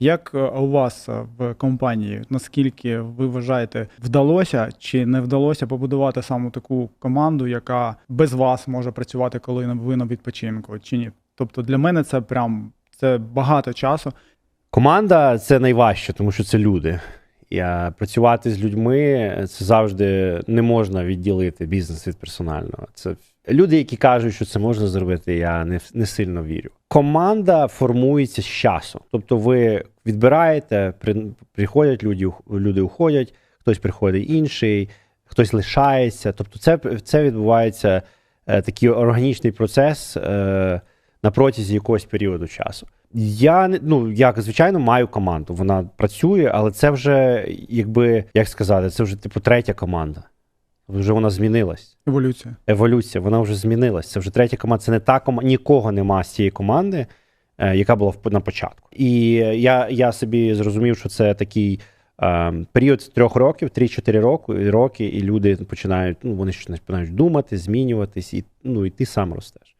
Як е, у вас е, в компанії, наскільки ви вважаєте, вдалося чи не вдалося побудувати саме таку команду, яка без вас може працювати, коли ви на відпочинку, чи ні? Тобто для мене це прям це багато часу. Команда це найважче, тому що це люди. Я працювати з людьми це завжди не можна відділити бізнес від персонального. Це люди, які кажуть, що це можна зробити, я не, не сильно вірю. Команда формується з часу. Тобто, ви відбираєте, при, приходять люди, люди уходять, хтось приходить інший, хтось лишається. Тобто, це, це відбувається е, такий органічний процес е, на протязі якогось періоду часу. Я не- ну я звичайно маю команду. Вона працює, але це вже якби як сказати, це вже типу третя команда. Вже вона змінилась. Еволюція. Еволюція, вона вже змінилась. Це вже третя команда. Це не та команда, нікого нема з цієї команди, е, яка була в- на початку. І я, я собі зрозумів, що це такий е, період з трьох років, 3-4 роки, роки, і люди починають, ну вони починають думати, змінюватись, і ну і ти сам ростеш.